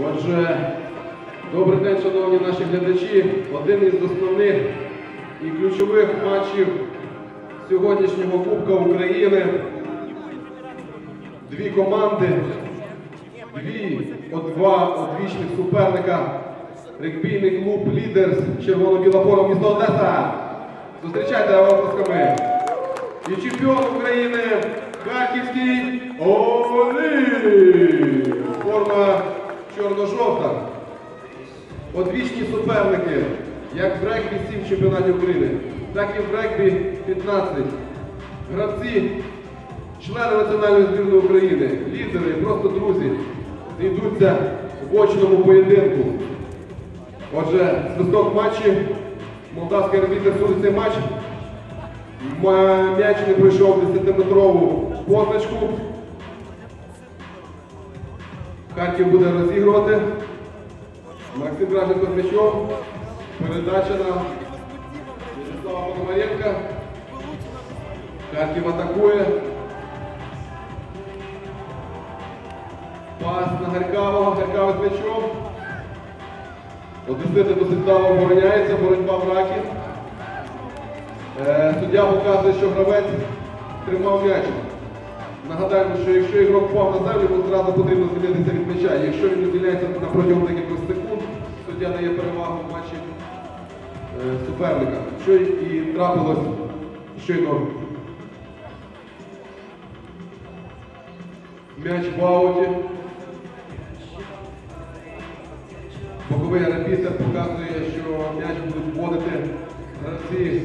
Отже, добрий день, шановні наші глядачі. Один із основних і ключових матчів сьогоднішнього Кубка України. Дві команди, дві, от два одвічних суперника. Регбійний клуб Лідерс червоно-біла форма місто Одеса. Зустрічайте оплесками. І чемпіон України Харківський Олі. Форма чорно-жовта. Одвічні суперники, як в регбі 7 чемпіонатів України, так і в регбі 15. Гравці, члени національної збірної України, лідери, просто друзі, йдуться в очному поєдинку. Отже, свисток матчі. Молдавський арбітр судить цей матч. М'яч не пройшов 10-метрову позначку. Харків буде розігрувати. Максим Браженко з м'ячом. Передача на Вячеслава Пономаренка. Харків атакує. Пас на Гарькавого. Гарькавий з м'ячом. Одесити досить вдало обороняється, боротьба в ракі. Е, суддя показує, що гравець тримав м'яч. Нагадаємо, що якщо ігрок впав на землю, то зразу потрібно звільнитися від м'яча. Якщо він відділяється на протягом декількох секунд, суддя дає перевагу в матчі е, суперника. Що і трапилось щойно. М'яч в ауті. Боковий арбітер показує, що м'яч будуть вводити гравці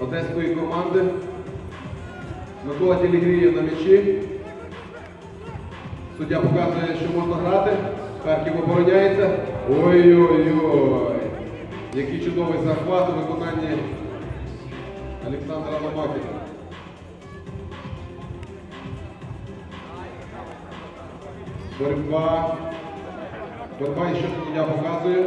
одеської команди. Микола Тілігрієв на м'ячі. Суддя показує, що можна грати. Харків обороняється. Ой-ой-ой! Який чудовий захват у виконанні Олександра Ломакіна. Боротьба. Боротьба і що суддя показує.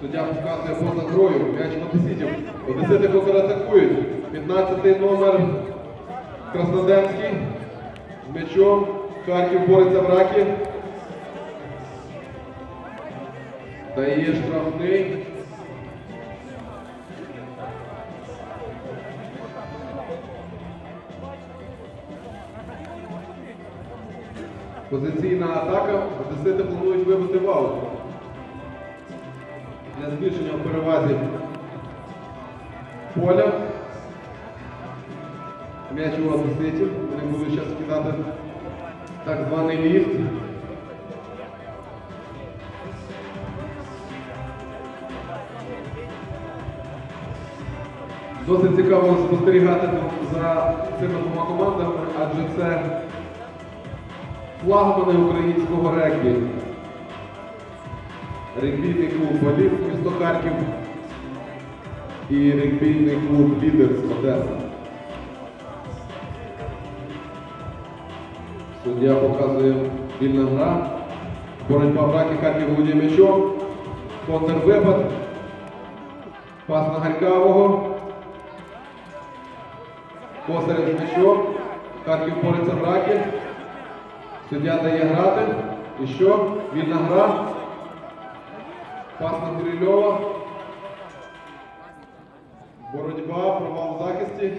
Суддя показує поза грою. М'яч Одеситів. Одесити контратакують. 15 номер Краснодемський. З м'ячом. Харків бореться в ракі. Дає штрафний. Позиційна атака. Одесити планують вибити в. Для збільшення в перевазі поля. М'яч у Одеситів. Вони будуть зараз кидати так званий ліфт. Досить цікаво спостерігати за цими двома командами, адже це флагмани українського регбі. Регбійний клуб Олів, місто Харків і регбійний клуб Лідерс Одеса. Суддя показує вільна гра. Боротьба в ракі Харків володіє м'ячом. Контрвипад. Пас на Гарькавого. Косарев з м'ячом. Харків бореться в ракі. Суддя дає грати. І що? Вільна гра. Пас на Курильова. Боротьба, провал в захисті.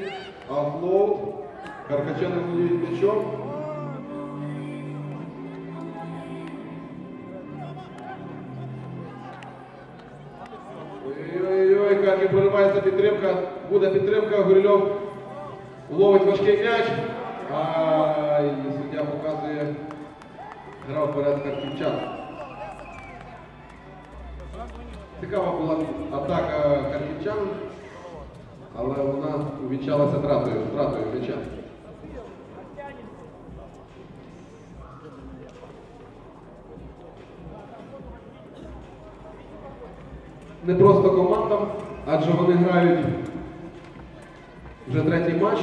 Аутлоуд. Каркачани володіють м'ячом. Підтримка. Буде підтримка, Гурильов ловить важкий м'яч. Ай, суддя показує. Грав вперед харківчан. Цікава була атака харківчан, але вона увінчалася втратою, втратою м'яча. Не просто командам, адже вони грають вже третій матч.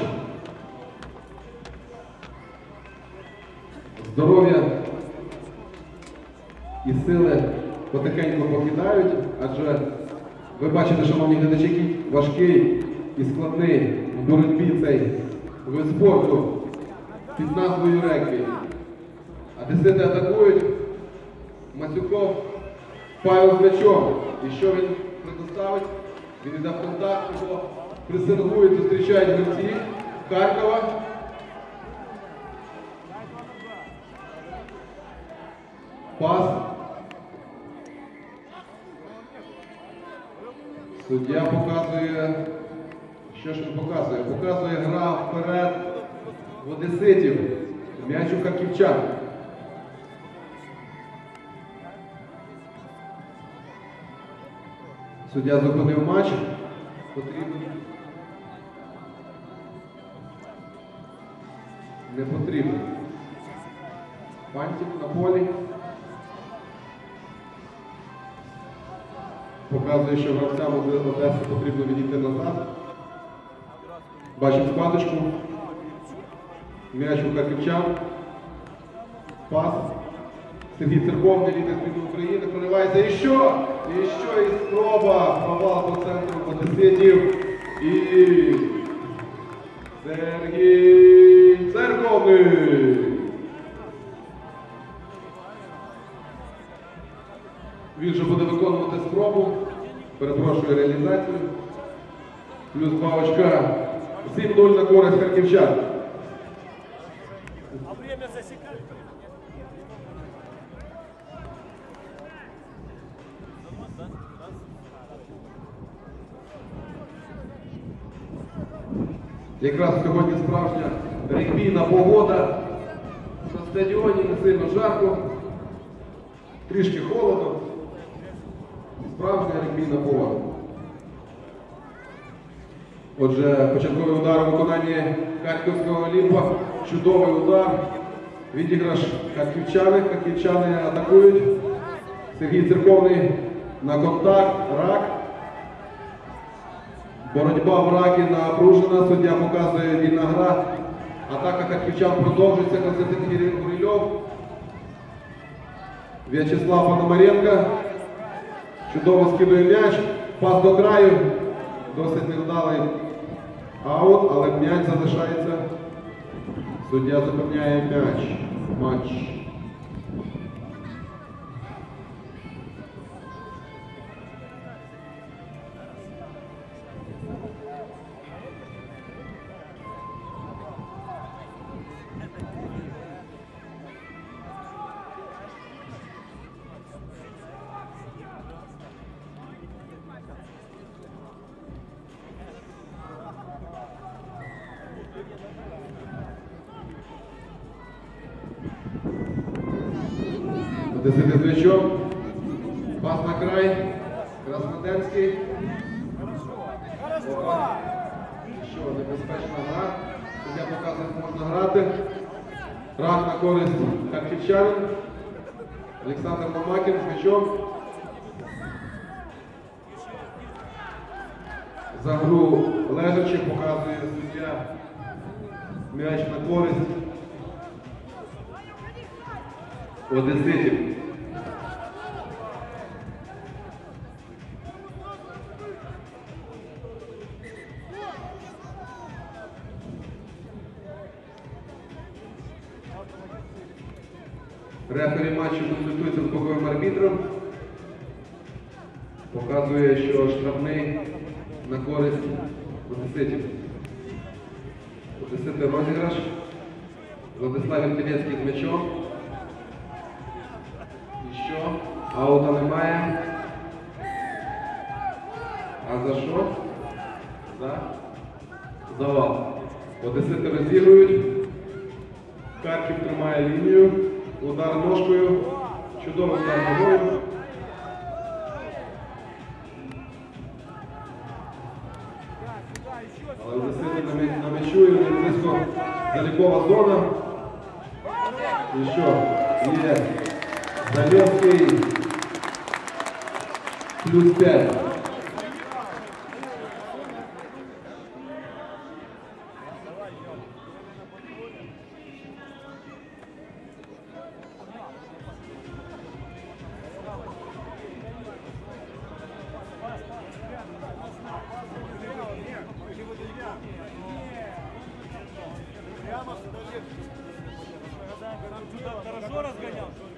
Здоров'я і сили потихеньку покидають, адже ви бачите, шановні глядачі, який важкий і складний в боротьбі цей вид спорту під назвою регбі. Одесити атакують. Мацюков Павел з. І що він? Він йде в контакт, його пресингують, зустрічають гравці Харкова. Пас. Суддя показує. Що ж він показує? Показує гра вперед в Одеситів. М'яч у харківчан. Суддя зупинив матч. Потрібно. Не потрібно. Пантів на полі. Показує, що гравцям Одеси потрібно відійти назад. Бачимо складочку. М'яч у харківчан. Пас. Сергій Церковний, лідер збірної України, проривається. І що? І що? І спроба. Провал по центру Одеситів. І Сергій Церковний. Він же буде виконувати спробу. Перепрошую реалізацію. Плюс два очка. 7-0 на користь харківчан. А время засекали? Якраз сьогодні справжня регбійна погода. На стадіоні не сильно жарко, трішки холодно. Справжня регбійна погода. Отже, початковий удар у виконанні Харківського Олімпа. Чудовий удар. Відіграш харківчани. Харківчани атакують. Сергій Церковний на контакт. Рак. Боротьба в ракі напружена, суддя показує вільна гра. Атака харківчан продовжується. Константин Гурильов. В'ячеслав Пономаренко. Чудово скидує м'яч. Пас до краю. Досить невдалий аут, але м'яч залишається. Суддя запевняє м'яч. Матч. З. Пас на край. Краснодемський. Опа. Що, небезпечна гра. Суддя показує, як можна грати. Рах на користь харківчанин. Олександр Мамакін з м'ячом. За гру лежачи показує суддя м'яч на користь. Одеситів. Рефері матчу консультується з боковим арбітром. Показує, що штрафний на користь Одеситів. Одесити розіграш. Владислав Вінтилецький з м'ячом. Аута немає. А за що? За? Завал. Одесити розігрують. Харків тримає лінію. Удар ножкою. Чудовий удар ногою. Але Одесити на м'я- на м'ячу і близько залікова зона. І що? Є. Залєвський. плюс 5. Прямо сюда. Хорошо разгонял.